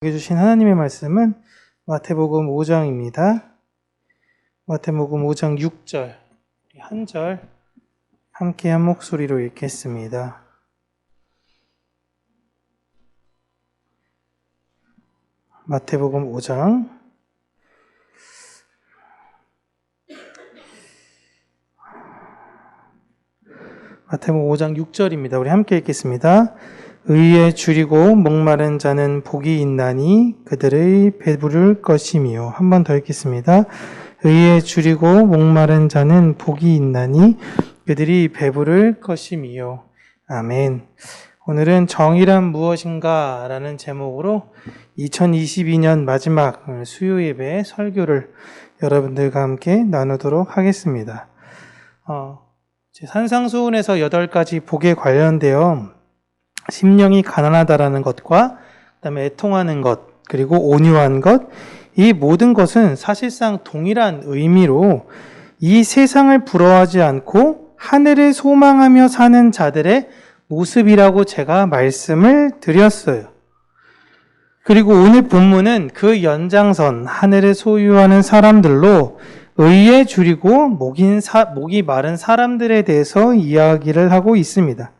주신 하나님의 말씀은 마태복음 5장입니다. 마태복음 5장 6절 한 절 함께 한 목소리로 읽겠습니다. 마태복음 5장 마태복음 5장 6절입니다. 우리 함께 읽겠습니다. 의에 줄이고 목마른 자는 복이 있나니 그들의 배부를 것이미요. 한 번 더 읽겠습니다. 의에 줄이고 목마른 자는 복이 있나니 그들이 배부를 것이미요. 아멘. 오늘은 정의란 무엇인가 라는 제목으로 2022년 마지막 수요 예배 설교를 여러분들과 함께 나누도록 하겠습니다. 어, 산상수훈에서 여덟 가지 복에 관련되어 심령이 가난하다라는 것과 그다음에 애통하는 것 그리고 온유한 것 이 모든 것은 사실상 동일한 의미로 이 세상을 부러워하지 않고 하늘을 소망하며 사는 자들의 모습이라고 제가 말씀을 드렸어요. 그리고 오늘 본문은 그 연장선 하늘을 소유하는 사람들로 의에 줄이고 목인 사, 목이 마른 사람들에 대해서 이야기를 하고 있습니다.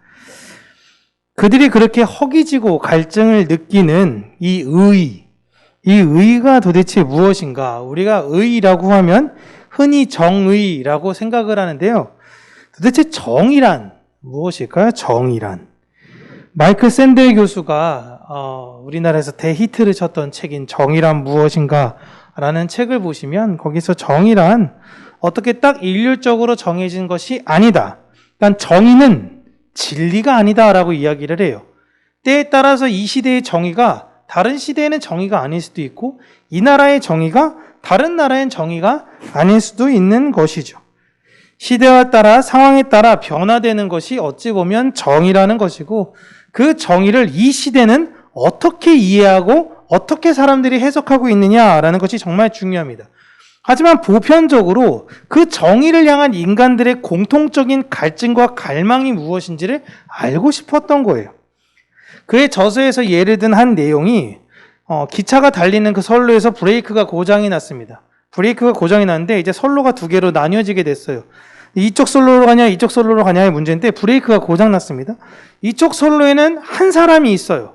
그들이 그렇게 허기지고 갈증을 느끼는 이 의, 이 의가 도대체 무엇인가? 우리가 의라고 하면 흔히 정의라고 생각을 하는데요. 도대체 정의란 무엇일까요? 정의란. 마이클 샌델 교수가 어, 우리나라에서 대히트를 쳤던 책인 정의란 무엇인가 라는 책을 보시면 거기서 정의란 어떻게 딱 일률적으로 정해진 것이 아니다. 그러니까 정의는 진리가 아니다라고 이야기를 해요. 때에 따라서 이 시대의 정의가 다른 시대에는 정의가 아닐 수도 있고 이 나라의 정의가 다른 나라의 정의가 아닐 수도 있는 것이죠. 시대와 따라 상황에 따라 변화되는 것이 어찌 보면 정의라는 것이고 그 정의를 이 시대는 어떻게 이해하고 어떻게 사람들이 해석하고 있느냐라는 것이 정말 중요합니다. 하지만 보편적으로 그 정의를 향한 인간들의 공통적인 갈증과 갈망이 무엇인지를 알고 싶었던 거예요. 그의 저서에서 예를 든 한 내용이 어, 기차가 달리는 그 선로에서 브레이크가 고장이 났습니다. 브레이크가 고장이 났는데 이제 선로가 두 개로 나뉘어지게 됐어요. 이쪽 선로로 가냐 이쪽 선로로 가냐의 문제인데 브레이크가 고장 났습니다. 이쪽 선로에는 한 사람이 있어요.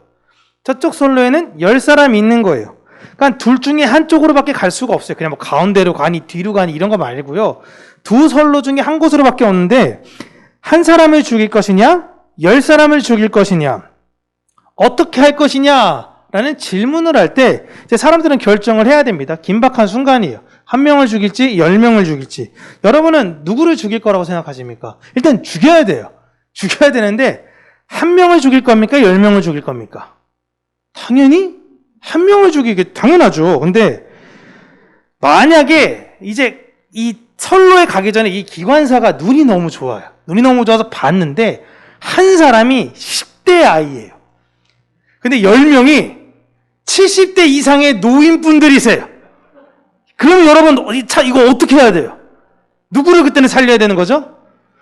저쪽 선로에는 열 사람이 있는 거예요. 그러니까 둘 중에 한쪽으로밖에 갈 수가 없어요. 그냥 뭐 가운데로 가니 뒤로 가니 이런 거 말고요. 두 선로 중에 한 곳으로밖에 없는데 한 사람을 죽일 것이냐, 열 사람을 죽일 것이냐, 어떻게 할 것이냐 라는 질문을 할때 사람들은 결정을 해야 됩니다. 긴박한 순간이에요. 한 명을 죽일지 열 명을 죽일지. 여러분은 누구를 죽일 거라고 생각하십니까? 일단 죽여야 돼요. 죽여야 되는데 한 명을 죽일 겁니까? 열 명을 죽일 겁니까? 당연히 한 명을 죽이게 당연하죠. 근데 만약에 이제 이 선로에 가기 전에 이 기관사가 눈이 너무 좋아요. 눈이 너무 좋아서 봤는데 한 사람이 10대 아이예요. 근데 10명이 70대 이상의 노인분들이세요. 그럼 여러분 차 이거 어떻게 해야 돼요? 누구를 그때는 살려야 되는 거죠?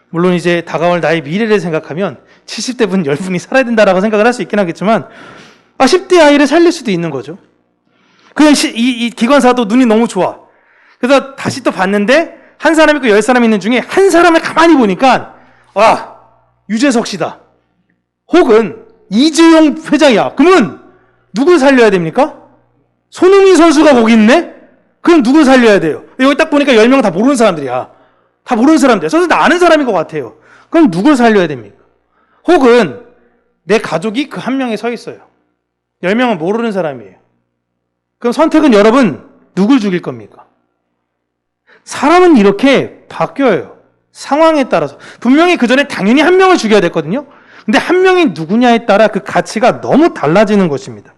물론 이제 다가올 나의 미래를 생각하면 70대 분 10분이 살아야 된다라고 생각을 할 수 있긴 하겠지만 아, 10대 아이를 살릴 수도 있는 거죠. 그냥 시, 이, 이 기관사도 눈이 너무 좋아. 그래서 다시 또 봤는데 한 사람 있고 열 사람 있는 중에 한 사람을 가만히 보니까 아 유재석 씨다. 혹은 이재용 회장이야. 그러면 누굴 살려야 됩니까? 손흥민 선수가 거기 있네? 그럼 누굴 살려야 돼요? 여기 딱 보니까 열명다 모르는 사람들이야. 다 모르는 사람들. 선수 다 아는 사람인 것 같아요. 그럼 누굴 살려야 됩니까? 혹은 내 가족이 그 한 명에 서 있어요. 10명은 모르는 사람이에요. 그럼 선택은 여러분 누굴 죽일 겁니까? 사람은 이렇게 바뀌어요. 상황에 따라서. 분명히 그 전에 당연히 한 명을 죽여야 됐거든요. 근데 한 명이 누구냐에 따라 그 가치가 너무 달라지는 것입니다.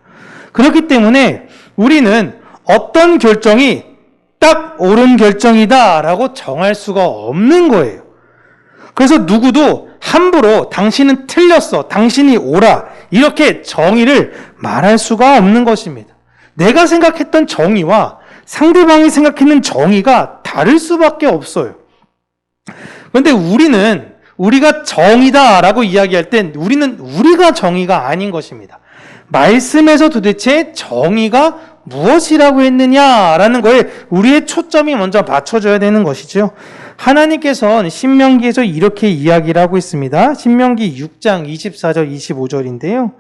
그렇기 때문에 우리는 어떤 결정이 딱 옳은 결정이다라고 정할 수가 없는 거예요. 그래서 누구도 함부로 당신은 틀렸어, 당신이 옳아, 이렇게 정의를 말할 수가 없는 것입니다. 내가 생각했던 정의와 상대방이 생각했는 정의가 다를 수밖에 없어요. 그런데 우리는 우리가 정의다라고 이야기할 땐 우리는 우리가 정의가 아닌 것입니다. 말씀에서 도대체 정의가 무엇이라고 했느냐라는 거에 우리의 초점이 먼저 맞춰져야 되는 것이죠. 하나님께서는 신명기에서 이렇게 이야기를 하고 있습니다. 신명기 6장 24절 25절인데요.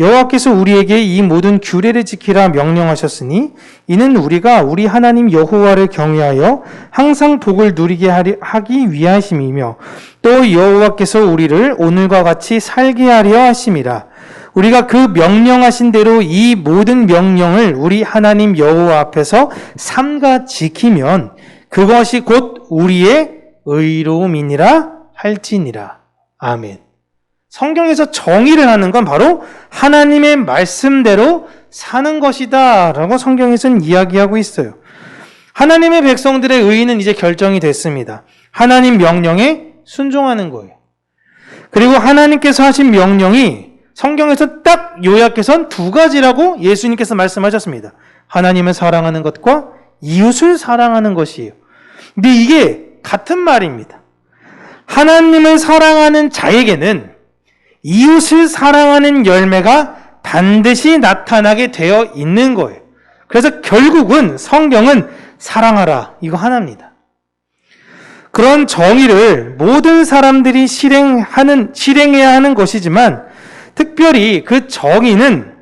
여호와께서 우리에게 이 모든 규례를 지키라 명령하셨으니 이는 우리가 우리 하나님 여호와를 경외하여 항상 복을 누리게 하기 위하심이며 또 여호와께서 우리를 오늘과 같이 살게 하려 하심이라 우리가 그 명령하신 대로 이 모든 명령을 우리 하나님 여호와 앞에서 삼가 지키면 그것이 곧 우리의 의로움이니라 할지니라 아멘. 성경에서 정의를 하는 건 바로 하나님의 말씀대로 사는 것이다. 라고 성경에서는 이야기하고 있어요. 하나님의 백성들의 의의는 이제 결정이 됐습니다. 하나님 명령에 순종하는 거예요. 그리고 하나님께서 하신 명령이 성경에서 딱 요약해선 두 가지라고 예수님께서 말씀하셨습니다. 하나님을 사랑하는 것과 이웃을 사랑하는 것이에요. 근데 이게 같은 말입니다. 하나님을 사랑하는 자에게는 이웃을 사랑하는 열매가 반드시 나타나게 되어 있는 거예요. 그래서 결국은 성경은 사랑하라. 이거 하나입니다. 그런 정의를 모든 사람들이 실행하는, 실행해야 하는 것이지만 특별히 그 정의는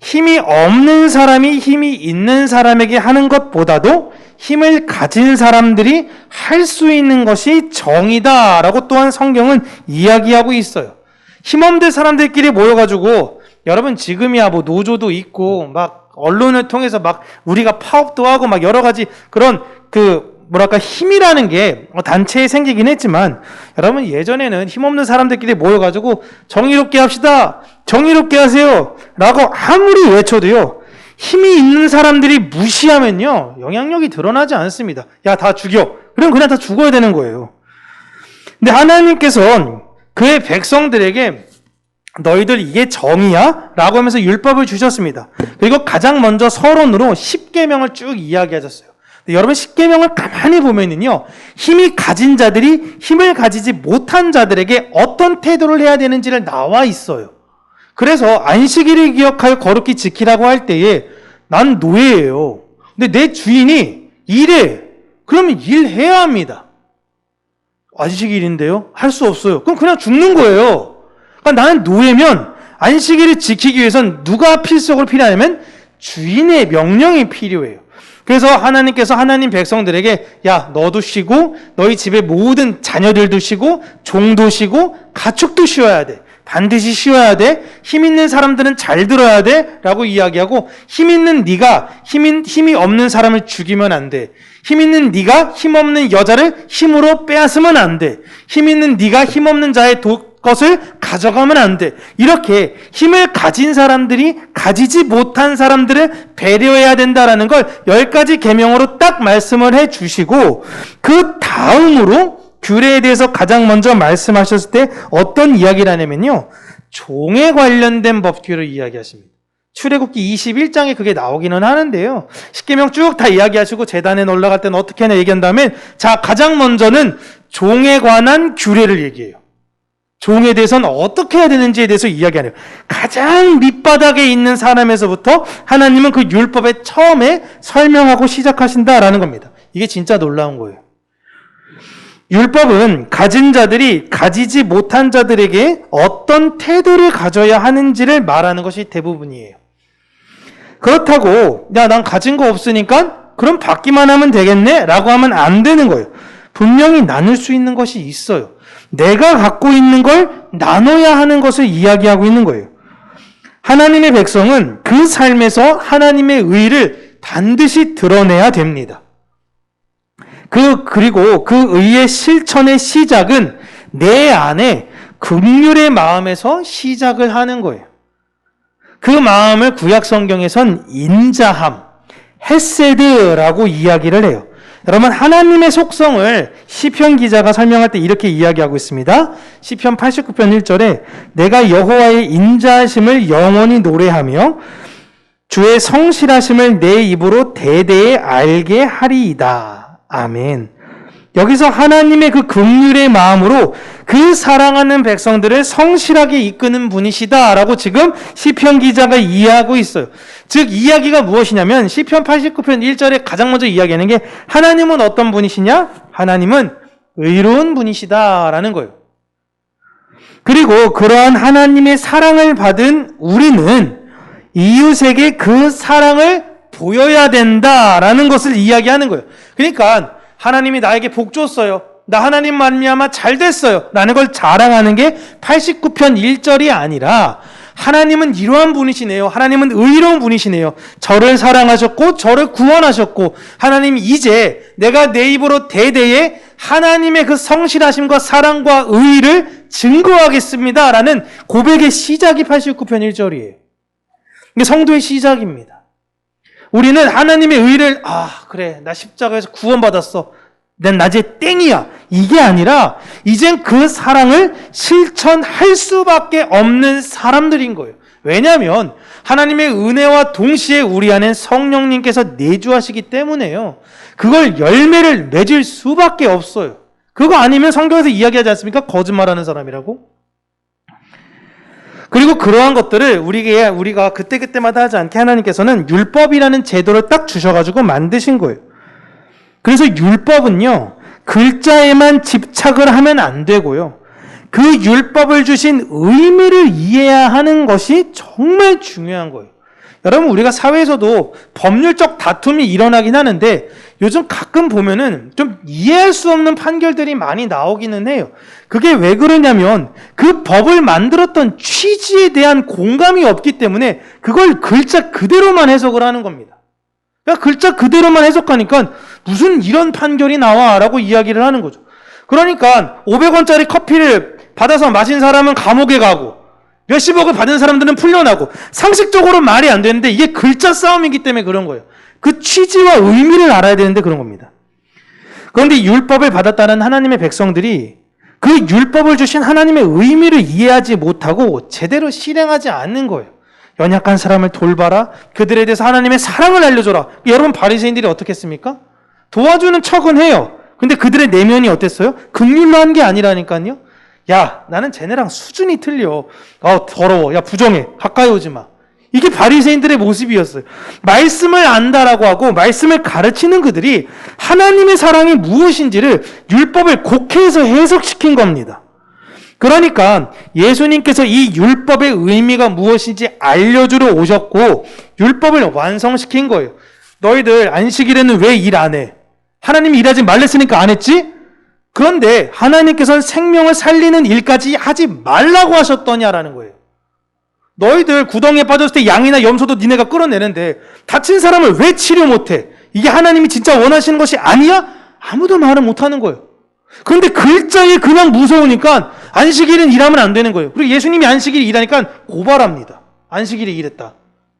힘이 없는 사람이 힘이 있는 사람에게 하는 것보다도 힘을 가진 사람들이 할 수 있는 것이 정의다라고 또한 성경은 이야기하고 있어요. 힘없는 사람들끼리 모여가지고 여러분 지금이야 뭐 노조도 있고 막 언론을 통해서 막 우리가 파업도 하고 막 여러 가지 그런 그 뭐랄까 힘이라는 게 단체에 생기긴 했지만 여러분 예전에는 힘없는 사람들끼리 모여가지고 정의롭게 합시다 정의롭게 하세요 라고 아무리 외쳐도요 힘이 있는 사람들이 무시하면요 영향력이 드러나지 않습니다 야 다 죽여 그럼 그냥 다 죽어야 되는 거예요 근데 하나님께서는 그의 백성들에게 너희들 이게 정이야? 라고 하면서 율법을 주셨습니다. 그리고 가장 먼저 서론으로 10계명을 쭉 이야기하셨어요. 여러분 10계명을 가만히 보면은요. 힘이 가진 자들이 힘을 가지지 못한 자들에게 어떤 태도를 해야 되는지를 나와 있어요. 그래서 안식일을 기억하여 거룩히 지키라고 할 때에 난 노예예요. 근데 내 주인이 일해. 그러면 일해야 합니다. 안식일인데요? 할 수 없어요. 그럼 그냥 죽는 거예요. 그러니까 나는 노예면 안식일을 지키기 위해선 누가 필수적으로 필요하냐면 주인의 명령이 필요해요. 그래서 하나님께서 하나님 백성들에게 야 너도 쉬고 너희 집의 모든 자녀들도 쉬고 종도 쉬고 가축도 쉬어야 돼. 반드시 쉬어야 돼. 힘 있는 사람들은 잘 들어야 돼. 라고 이야기하고 힘 있는 네가 힘 힘이 없는 사람을 죽이면 안 돼. 힘 있는 네가 힘 없는 여자를 힘으로 빼앗으면 안 돼. 힘 있는 네가 힘 없는 자의 도, 것을 가져가면 안 돼. 이렇게 힘을 가진 사람들이 가지지 못한 사람들을 배려해야 된다라는 걸 열 가지 계명으로 딱 말씀을 해 주시고 그 다음으로 규례에 대해서 가장 먼저 말씀하셨을 때 어떤 이야기를 하냐면요. 종에 관련된 법규를 이야기하십니다. 출애굽기 21장에 그게 나오기는 하는데요. 10계명 쭉 다 이야기하시고 재단에 올라갈 때는 어떻게 하냐 얘기한 다음에 자 가장 먼저는 종에 관한 규례를 얘기해요. 종에 대해서는 어떻게 해야 되는지에 대해서 이야기하네요. 가장 밑바닥에 있는 사람에서부터 하나님은 그 율법에 처음에 설명하고 시작하신다라는 겁니다. 이게 진짜 놀라운 거예요. 율법은 가진 자들이 가지지 못한 자들에게 어떤 태도를 가져야 하는지를 말하는 것이 대부분이에요. 그렇다고, 야, 난 가진 거 없으니까 그럼 받기만 하면 되겠네? 라고 하면 안 되는 거예요. 분명히 나눌 수 있는 것이 있어요. 내가 갖고 있는 걸 나눠야 하는 것을 이야기하고 있는 거예요. 하나님의 백성은 그 삶에서 하나님의 의를 반드시 드러내야 됩니다. 그, 그리고 그 의의 실천의 시작은 내 안에 긍휼의 마음에서 시작을 하는 거예요. 그 마음을 구약 성경에선 인자함, 헤세드라고 이야기를 해요. 여러분 하나님의 속성을 시편 기자가 설명할 때 이렇게 이야기하고 있습니다. 시편 89편 1절에 내가 여호와의 인자하심을 영원히 노래하며 주의 성실하심을 내 입으로 대대에 알게 하리이다. 아멘. 여기서 하나님의 그 긍휼의 마음으로 그 사랑하는 백성들을 성실하게 이끄는 분이시다라고 지금 시편 기자가 이해하고 있어요. 즉 이야기가 무엇이냐면 시편 89편 1절에 가장 먼저 이야기하는 게 하나님은 어떤 분이시냐? 하나님은 의로운 분이시다라는 거예요. 그리고 그러한 하나님의 사랑을 받은 우리는 이웃에게 그 사랑을 보여야 된다라는 것을 이야기하는 거예요. 그러니까 하나님이 나에게 복 줬어요. 나 하나님 말미암아 잘 됐어요. 라는 걸 자랑하는 게 89편 1절이 아니라 하나님은 이러한 분이시네요. 하나님은 의로운 분이시네요. 저를 사랑하셨고 저를 구원하셨고 하나님 이제 내가 내 입으로 대대에 하나님의 그 성실하심과 사랑과 의를 증거하겠습니다. 라는 고백의 시작이 89편 1절이에요. 이게 성도의 시작입니다. 우리는 하나님의 의를 아 그래 나 십자가에서 구원받았어. 난 낮에 땡이야. 이게 아니라 이젠 그 사랑을 실천할 수밖에 없는 사람들인 거예요. 왜냐하면 하나님의 은혜와 동시에 우리 안에 성령님께서 내주하시기 때문에요. 그걸 열매를 맺을 수밖에 없어요. 그거 아니면 성경에서 이야기하지 않습니까? 거짓말하는 사람이라고. 그리고 그러한 것들을 우리가 우리가 그때 그때마다 하지 않게 하나님께서는 율법이라는 제도를 딱 주셔가지고 만드신 거예요. 그래서 율법은요 글자에만 집착을 하면 안 되고요. 그 율법을 주신 의미를 이해해야 하는 것이 정말 중요한 거예요. 여러분 우리가 사회에서도 법률적 다툼이 일어나긴 하는데 요즘 가끔 보면은 좀 이해할 수 없는 판결들이 많이 나오기는 해요. 그게 왜 그러냐면 그 법을 만들었던 취지에 대한 공감이 없기 때문에 그걸 글자 그대로만 해석을 하는 겁니다. 그러니까 글자 그대로만 해석하니까 무슨 이런 판결이 나와라고 이야기를 하는 거죠. 그러니까 500원짜리 커피를 받아서 마신 사람은 감옥에 가고 몇십억을 받은 사람들은 풀려나고 상식적으로 말이 안 되는데 이게 글자 싸움이기 때문에 그런 거예요. 그 취지와 의미를 알아야 되는데 그런 겁니다. 그런데 율법을 받았다는 하나님의 백성들이 그 율법을 주신 하나님의 의미를 이해하지 못하고 제대로 실행하지 않는 거예요. 연약한 사람을 돌봐라. 그들에 대해서 하나님의 사랑을 알려줘라. 여러분 바리새인들이 어떻게 했습니까? 도와주는 척은 해요. 근데 그들의 내면이 어땠어요? 긍휼로 한 게 아니라니까요. 야, 나는 쟤네랑 수준이 틀려. 어, 더러워. 야, 부정해. 가까이 오지 마. 이게 바리새인들의 모습이었어요. 말씀을 안다라고 하고 말씀을 가르치는 그들이 하나님의 사랑이 무엇인지를 율법을 곡해서 해석시킨 겁니다. 그러니까 예수님께서 이 율법의 의미가 무엇인지 알려주러 오셨고 율법을 완성시킨 거예요. 너희들 안식일에는 왜 일 안 해? 하나님이 일하지 말랬으니까 안 했지? 그런데 하나님께서는 생명을 살리는 일까지 하지 말라고 하셨더냐라는 거예요. 너희들 구덩이에 빠졌을 때 양이나 염소도 니네가 끌어내는데 다친 사람을 왜 치료 못해? 이게 하나님이 진짜 원하시는 것이 아니야? 아무도 말을 못하는 거예요. 그런데 글자에 그냥 무서우니까 안식일은 일하면 안 되는 거예요. 그리고 예수님이 안식일 일하니까 고발합니다. 안식일에 일했다.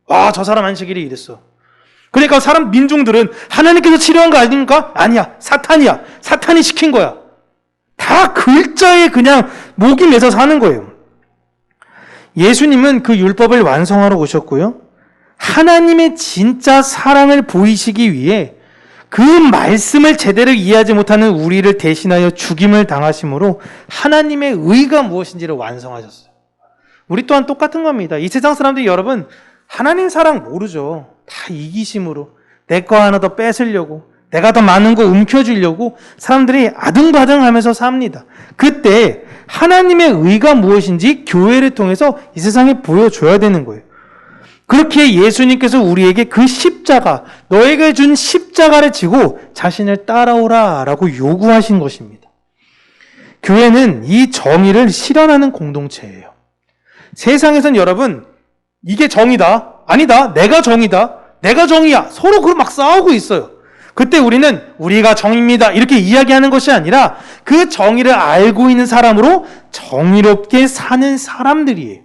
와, 저 사람 안식일에 일했어. 그러니까 사람 민중들은 하나님께서 치료한 거 아닙니까? 아니야. 사탄이야. 사탄이 시킨 거야. 다 글자에 그냥 목이 매서 사는 거예요. 예수님은 그 율법을 완성하러 오셨고요. 하나님의 진짜 사랑을 보이시기 위해 그 말씀을 제대로 이해하지 못하는 우리를 대신하여 죽임을 당하심으로 하나님의 의가 무엇인지를 완성하셨어요. 우리 또한 똑같은 겁니다. 이 세상 사람들이 여러분 하나님 사랑 모르죠. 다 이기심으로 내 거 하나 더 뺏으려고 내가 더 많은 거 움켜쥐려고 사람들이 아등바등 하면서 삽니다. 그때 하나님의 의가 무엇인지 교회를 통해서 이 세상에 보여줘야 되는 거예요. 그렇게 예수님께서 우리에게 그 십자가, 너에게 준 십자가를 지고 자신을 따라오라 라고 요구하신 것입니다. 교회는 이 정의를 실현하는 공동체예요. 세상에선 여러분, 이게 정의다. 아니다. 내가 정의다. 내가 정의야. 서로 그걸 막 싸우고 있어요. 그때 우리는 우리가 정의입니다. 이렇게 이야기하는 것이 아니라 그 정의를 알고 있는 사람으로 정의롭게 사는 사람들이에요.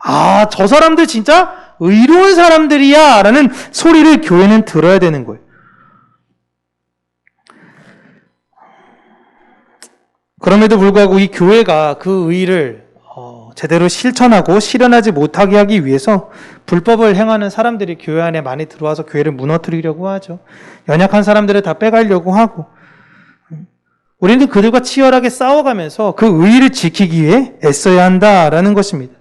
아, 저 사람들 진짜 의로운 사람들이야. 라는 소리를 교회는 들어야 되는 거예요. 그럼에도 불구하고 이 교회가 그 의를 어, 제대로 실천하고 실현하지 못하게 하기 위해서 불법을 행하는 사람들이 교회 안에 많이 들어와서 교회를 무너뜨리려고 하죠. 연약한 사람들을 다 빼가려고 하고 우리는 그들과 치열하게 싸워가면서 그 의의를 지키기 위해 애써야 한다라는 것입니다.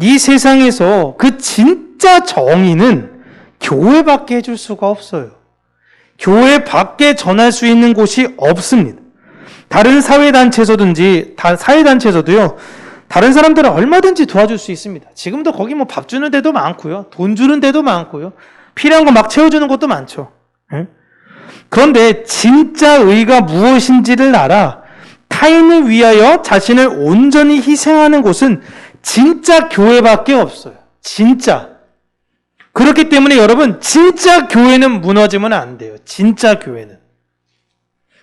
이 세상에서 그 진짜 정의는 교회밖에 해줄 수가 없어요. 교회 밖에 전할 수 있는 곳이 없습니다. 다른 사회단체에서든지, 다 사회단체에서도요, 다른 사람들은 얼마든지 도와줄 수 있습니다. 지금도 거기 뭐 밥 주는 데도 많고요. 돈 주는 데도 많고요. 필요한 거 막 채워주는 것도 많죠. 예? 그런데 진짜 의가 무엇인지를 알아 타인을 위하여 자신을 온전히 희생하는 곳은 진짜 교회밖에 없어요. 진짜. 그렇기 때문에 여러분, 진짜 교회는 무너지면 안 돼요. 진짜 교회는.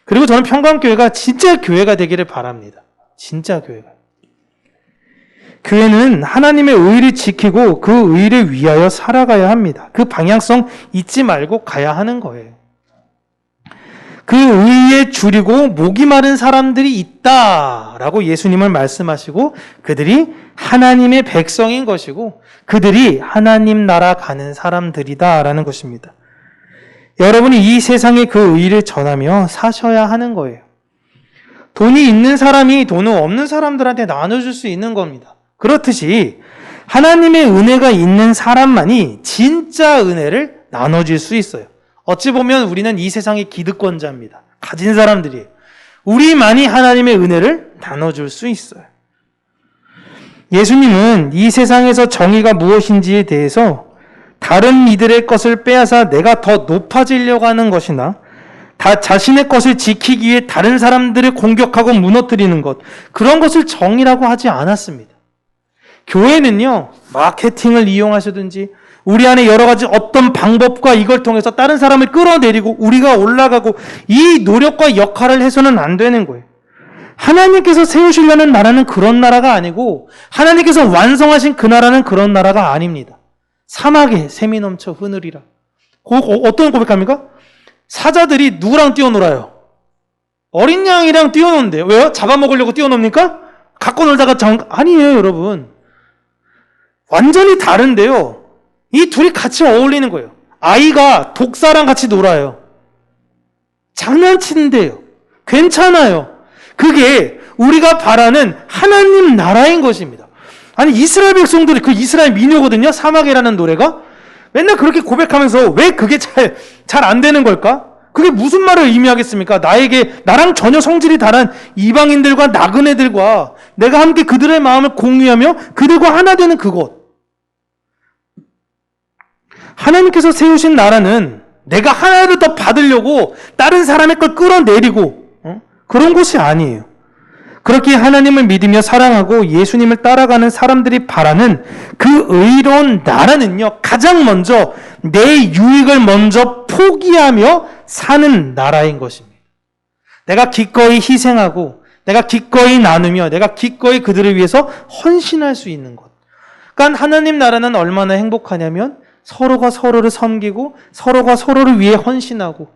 그리고 저는 평강교회가 진짜 교회가 되기를 바랍니다. 진짜 교회가. 교회는 하나님의 의를 지키고 그 의를 위하여 살아가야 합니다. 그 방향성 잊지 말고 가야 하는 거예요. 그 의에 줄이고 목이 마른 사람들이 있다라고 예수님을 말씀하시고 그들이 하나님의 백성인 것이고 그들이 하나님 나라 가는 사람들이다라는 것입니다. 여러분이 이 세상에 그 의를 전하며 사셔야 하는 거예요. 돈이 있는 사람이 돈은 없는 사람들한테 나눠줄 수 있는 겁니다. 그렇듯이 하나님의 은혜가 있는 사람만이 진짜 은혜를 나눠줄 수 있어요. 어찌 보면 우리는 이 세상의 기득권자입니다. 가진 사람들이. 우리만이 하나님의 은혜를 나눠줄 수 있어요. 예수님은 이 세상에서 정의가 무엇인지에 대해서 다른 이들의 것을 빼앗아 내가 더 높아지려고 하는 것이나 다 자신의 것을 지키기 위해 다른 사람들을 공격하고 무너뜨리는 것 그런 것을 정의라고 하지 않았습니다. 교회는요 마케팅을 이용하시든지 우리 안에 여러 가지 어떤 방법과 이걸 통해서 다른 사람을 끌어내리고 우리가 올라가고 이 노력과 역할을 해서는 안 되는 거예요. 하나님께서 세우시려는 나라는 그런 나라가 아니고 하나님께서 완성하신 그 나라는 그런 나라가 아닙니다. 사막에 샘이 넘쳐 흐느리라. 어떤 고백합니까? 사자들이 누구랑 뛰어놀아요? 어린 양이랑 뛰어노는데요. 왜요? 잡아먹으려고 뛰어놉니까? 갖고 놀다가 정, 아니에요, 여러분. 완전히 다른데요. 이 둘이 같이 어울리는 거예요. 아이가 독사랑 같이 놀아요. 장난치는데요. 괜찮아요. 그게 우리가 바라는 하나님 나라인 것입니다. 아니 이스라엘 백성들이 그 이스라엘 민요거든요. 사막이라는 노래가 맨날 그렇게 고백하면서 왜 그게 잘 잘 안 되는 걸까? 그게 무슨 말을 의미하겠습니까? 나에게 나랑 전혀 성질이 다른 이방인들과 나그네들과 내가 함께 그들의 마음을 공유하며 그들과 하나 되는 그곳. 하나님께서 세우신 나라는 내가 하나를 더 받으려고 다른 사람의 걸 끌어내리고 어? 그런 곳이 아니에요. 그렇게 하나님을 믿으며 사랑하고 예수님을 따라가는 사람들이 바라는 그 의로운 나라는요, 가장 먼저 내 유익을 먼저 포기하며 사는 나라인 것입니다. 내가 기꺼이 희생하고, 내가 기꺼이 나누며, 내가 기꺼이 그들을 위해서 헌신할 수 있는 것. 그러니까 하나님 나라는 얼마나 행복하냐면 서로가 서로를 섬기고 서로가 서로를 위해 헌신하고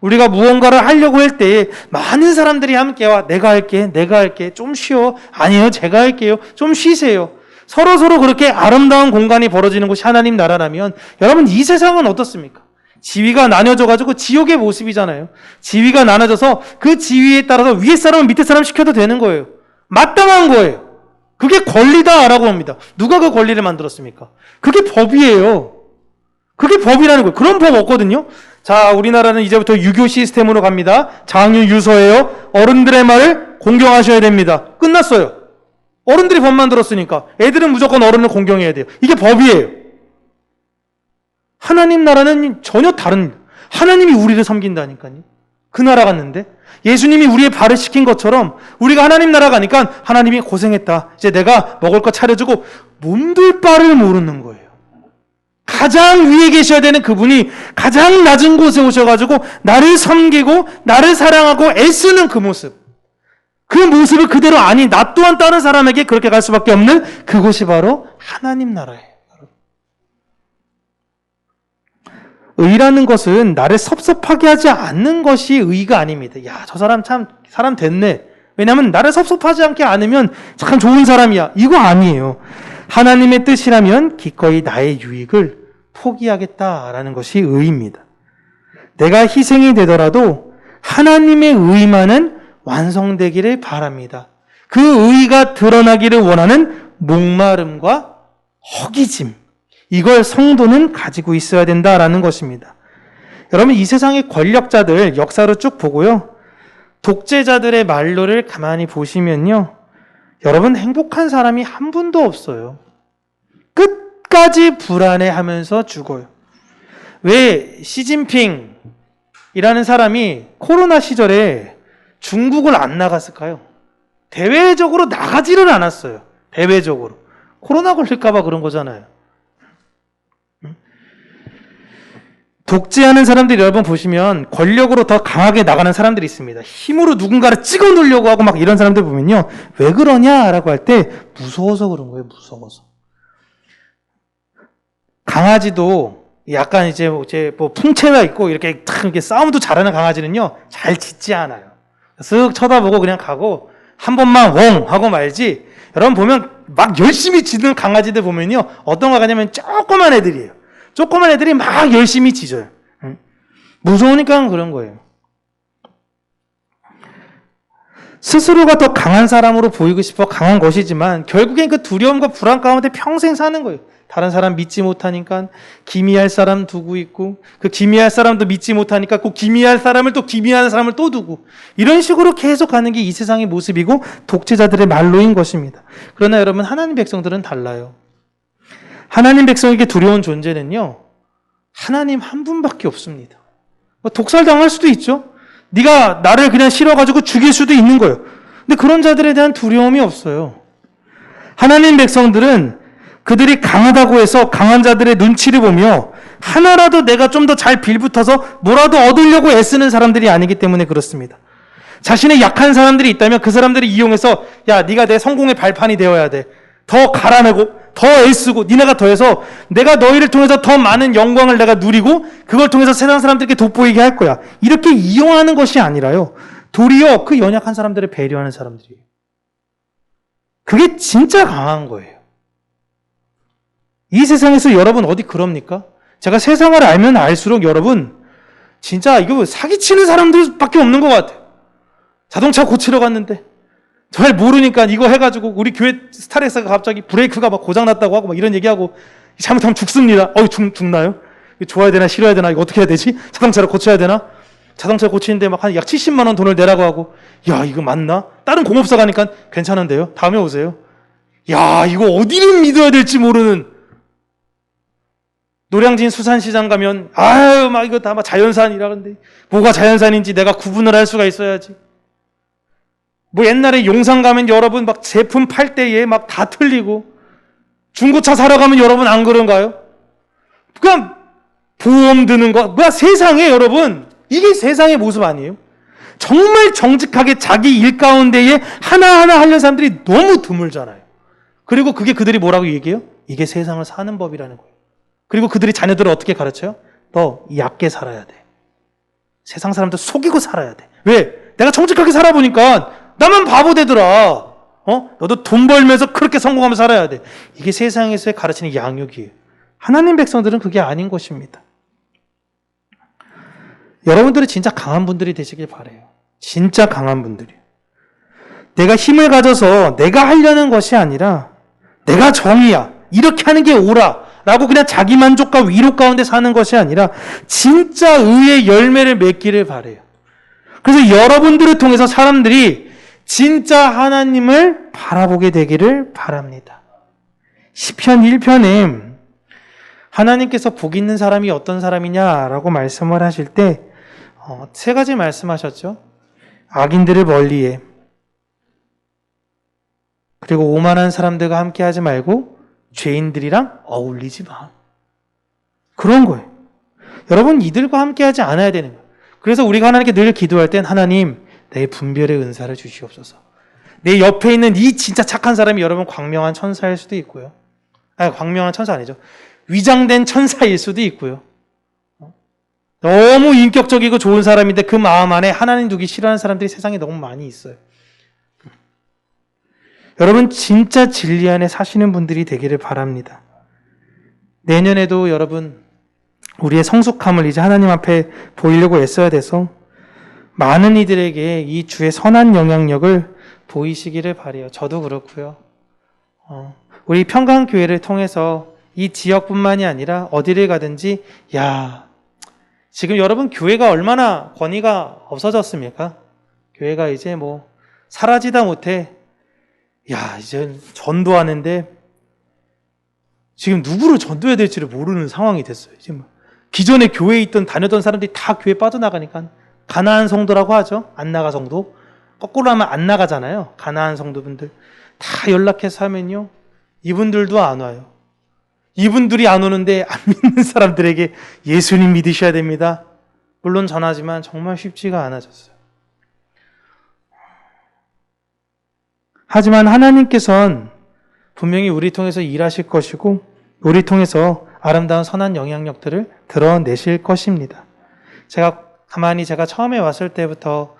우리가 무언가를 하려고 할때 많은 사람들이 함께 와 내가 할게 내가 할게 좀 쉬어 아니요 제가 할게요 좀 쉬세요 서로 서로 그렇게 아름다운 공간이 벌어지는 곳이 하나님 나라라면 여러분 이 세상은 어떻습니까? 지위가 나뉘어져 가지고 지옥의 모습이잖아요. 지위가 나눠져서 그 지위에 따라서 위에 사람은 밑에 사람 시켜도 되는 거예요. 마땅한 거예요. 그게 권리다라고 합니다. 누가 그 권리를 만들었습니까? 그게 법이에요. 그게 법이라는 거예요. 그런 법 없거든요. 자, 우리나라는 이제부터 유교 시스템으로 갑니다. 장유 유서예요. 어른들의 말을 공경하셔야 됩니다. 끝났어요. 어른들이 법 만들었으니까 애들은 무조건 어른을 공경해야 돼요. 이게 법이에요. 하나님 나라는 전혀 다른 하나님이 우리를 섬긴다니까요. 그 나라 갔는데 예수님이 우리의 발을 시킨 것처럼 우리가 하나님 나라 가니까 하나님이 고생했다. 이제 내가 먹을 거 차려주고 몸둘 바를 모르는 거예요. 가장 위에 계셔야 되는 그분이 가장 낮은 곳에 오셔가지고 나를 섬기고 나를 사랑하고 애쓰는 그 모습. 그 모습을 그대로 아니 나 또한 다른 사람에게 그렇게 갈 수밖에 없는 그곳이 바로 하나님 나라예요. 의라는 것은 나를 섭섭하게 하지 않는 것이 의가 아닙니다. 야, 저 사람 참 사람 됐네. 왜냐하면 나를 섭섭하지 않게 않으면 참 좋은 사람이야. 이거 아니에요. 하나님의 뜻이라면 기꺼이 나의 유익을 포기하겠다라는 것이 의입니다. 내가 희생이 되더라도 하나님의 의만은 완성되기를 바랍니다. 그 의가 드러나기를 원하는 목마름과 허기짐. 이걸 성도는 가지고 있어야 된다라는 것입니다. 여러분, 이 세상의 권력자들 역사로 쭉 보고요. 독재자들의 말로를 가만히 보시면요. 여러분, 행복한 사람이 한 분도 없어요. 끝까지 불안해 하면서 죽어요. 왜 시진핑이라는 사람이 코로나 시절에 중국을 안 나갔을까요? 대외적으로 나가지를 않았어요. 대외적으로. 코로나 걸릴까봐 그런 거잖아요. 독재하는 사람들이 여러분 보시면 권력으로 더 강하게 나가는 사람들이 있습니다. 힘으로 누군가를 찍어 놓으려고 하고 막 이런 사람들 보면요. 왜 그러냐라고 할 때 무서워서 그런 거예요. 무서워서. 강아지도 약간 이제 뭐 이제 뭐 풍채가 있고 이렇게 탁 이렇게 싸움도 잘하는 강아지는요. 잘 짖지 않아요. 쓱 쳐다보고 그냥 가고 한 번만 웡 하고 말지. 여러분 보면 막 열심히 짖는 강아지들 보면요. 어떤 거 가냐면 조그만 애들이에요. 조그만 애들이 막 열심히 짖어요. 응? 무서우니까 그런 거예요. 스스로가 더 강한 사람으로 보이고 싶어 강한 것이지만 결국엔 그 두려움과 불안 가운데 평생 사는 거예요. 다른 사람 믿지 못하니까 기미할 사람 두고 있고 그 기미할 사람도 믿지 못하니까 그 기미할 사람을 또 기미하는 사람을 또 두고 이런 식으로 계속 가는 게 이 세상의 모습이고 독재자들의 말로인 것입니다. 그러나 여러분 하나님 백성들은 달라요. 하나님 백성에게 두려운 존재는요. 하나님 한 분밖에 없습니다. 뭐 독살 당할 수도 있죠. 네가 나를 그냥 싫어가지고 죽일 수도 있는 거예요. 근데 그런 자들에 대한 두려움이 없어요. 하나님 백성들은 그들이 강하다고 해서 강한 자들의 눈치를 보며 하나라도 내가 좀 더 잘 빌붙어서 뭐라도 얻으려고 애쓰는 사람들이 아니기 때문에 그렇습니다. 자신의 약한 사람들이 있다면 그 사람들을 이용해서 야 네가 내 성공의 발판이 되어야 돼. 더 갈아내고 더 애쓰고 니네가 더해서 내가 너희를 통해서 더 많은 영광을 내가 누리고 그걸 통해서 세상 사람들에게 돋보이게 할 거야. 이렇게 이용하는 것이 아니라요. 도리어 그 연약한 사람들을 배려하는 사람들이에요. 그게 진짜 강한 거예요. 이 세상에서 여러분 어디 그럽니까? 제가 세상을 알면 알수록 여러분 진짜 이거 사기치는 사람들밖에 없는 것 같아요. 자동차 고치러 갔는데 잘 모르니까 이거 해가지고 우리 교회 스타렉스가 갑자기 브레이크가 막 고장났다고 하고 막 이런 얘기하고 잘못하면 죽습니다. 어이 죽, 죽나요? 좋아야 되나 싫어야 되나 이거 어떻게 해야 되지? 자동차를 고쳐야 되나? 자동차 고치는데 막 한 약 70만 원 돈을 내라고 하고 야 이거 맞나? 다른 공업사 가니까 괜찮은데요. 다음에 오세요. 야 이거 어디를 믿어야 될지 모르는 노량진 수산시장 가면 아유 막 이거 다 막 자연산이라는데 뭐가 자연산인지 내가 구분을 할 수가 있어야지. 뭐 옛날에 용산 가면 여러분 막 제품 팔 때에 막 다 틀리고 중고차 사러 가면 여러분 안 그런가요? 그냥 보험 드는 거, 뭐야 세상에 여러분 이게 세상의 모습 아니에요? 정말 정직하게 자기 일 가운데에 하나하나 하려는 사람들이 너무 드물잖아요. 그리고 그게 그들이 뭐라고 얘기해요? 이게 세상을 사는 법이라는 거예요. 그리고 그들이 자녀들을 어떻게 가르쳐요? 너 얕게 살아야 돼. 세상 사람들 속이고 살아야 돼. 왜? 내가 정직하게 살아보니까 나만 바보 되더라. 어? 너도 돈 벌면서 그렇게 성공하며 살아야 돼. 이게 세상에서의 가르치는 양육이에요. 하나님 백성들은 그게 아닌 것입니다. 여러분들이 진짜 강한 분들이 되시길 바래요. 진짜 강한 분들이. 내가 힘을 가져서 내가 하려는 것이 아니라 내가 정이야. 이렇게 하는 게 옳아. 라고 그냥 자기 만족과 위로 가운데 사는 것이 아니라 진짜 의의 열매를 맺기를 바래요. 그래서 여러분들을 통해서 사람들이 진짜 하나님을 바라보게 되기를 바랍니다. 10편 1편에 하나님께서 복 있는 사람이 어떤 사람이냐라고 말씀을 하실 때, 어, 세 가지 말씀하셨죠. 악인들을 멀리해. 그리고 오만한 사람들과 함께 하지 말고 죄인들이랑 어울리지 마. 그런 거예요. 여러분, 이들과 함께 하지 않아야 되는 거예요. 그래서 우리가 하나님께 늘 기도할 땐 하나님, 내 분별의 은사를 주시옵소서. 내 옆에 있는 이 진짜 착한 사람이 여러분 광명한 천사일 수도 있고요. 아니, 광명한 천사 아니죠. 위장된 천사일 수도 있고요. 너무 인격적이고 좋은 사람인데 그 마음 안에 하나님 두기 싫어하는 사람들이 세상에 너무 많이 있어요. 여러분 진짜 진리 안에 사시는 분들이 되기를 바랍니다. 내년에도 여러분 우리의 성숙함을 이제 하나님 앞에 보이려고 애써야 돼서 많은 이들에게 이 주의 선한 영향력을 보이시기를 바래요. 저도 그렇고요. 어, 우리 평강 교회를 통해서 이 지역뿐만이 아니라 어디를 가든지 야 지금 여러분 교회가 얼마나 권위가 없어졌습니까? 교회가 이제 뭐 사라지다 못해 야 이제 전도하는데 지금 누구를 전도해야 될지를 모르는 상황이 됐어요. 지금 기존에 교회에 있던 다녔던 사람들이 다 교회 빠져나가니까 가나안 성도라고 하죠. 안 나가 성도. 거꾸로 하면 안 나가잖아요. 가나안 성도분들 다 연락해서 하면요. 이분들도 안 와요. 이분들이 안 오는데 안 믿는 사람들에게 예수님 믿으셔야 됩니다. 물론 전하지만 정말 쉽지가 않아졌어요. 하지만 하나님께서는 분명히 우리 통해서 일하실 것이고 우리 통해서 아름다운 선한 영향력들을 드러내실 것입니다. 제가 가만히 제가 처음에 왔을 때부터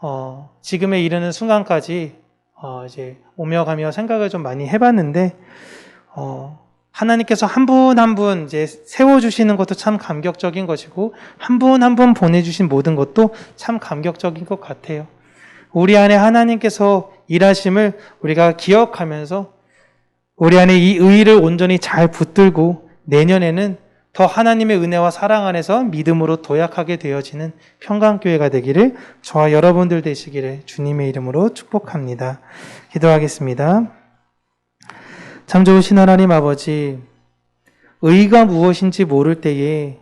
어, 지금에 이르는 순간까지 어, 이제 오며 가며 생각을 좀 많이 해봤는데 어, 하나님께서 한 분 한 분 이제 세워주시는 것도 참 감격적인 것이고 한 분 한 분 보내주신 모든 것도 참 감격적인 것 같아요. 우리 안에 하나님께서 일하심을 우리가 기억하면서 우리 안에 이 의의를 온전히 잘 붙들고 내년에는 더 하나님의 은혜와 사랑 안에서 믿음으로 도약하게 되어지는 평강교회가 되기를 저와 여러분들 되시기를 주님의 이름으로 축복합니다. 기도하겠습니다. 참 좋으신 하나님 아버지, 의가 무엇인지 모를 때에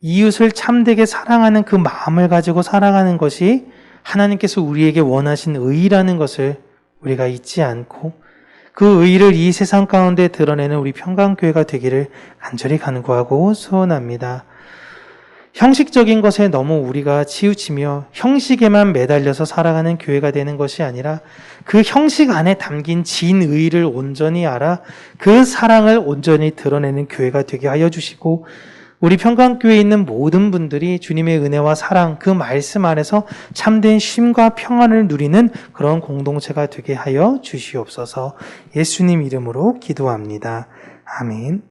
이웃을 참되게 사랑하는 그 마음을 가지고 살아가는 것이 하나님께서 우리에게 원하신 의라는 것을 우리가 잊지 않고 그 의를 이 세상 가운데 드러내는 우리 평강교회가 되기를 간절히 간구하고 소원합니다. 형식적인 것에 너무 우리가 치우치며 형식에만 매달려서 살아가는 교회가 되는 것이 아니라 그 형식 안에 담긴 진의를 온전히 알아 그 사랑을 온전히 드러내는 교회가 되게 하여 주시고 우리 평강교회에 있는 모든 분들이 주님의 은혜와 사랑 그 말씀 안에서 참된 쉼과 평안을 누리는 그런 공동체가 되게 하여 주시옵소서 예수님 이름으로 기도합니다. 아멘.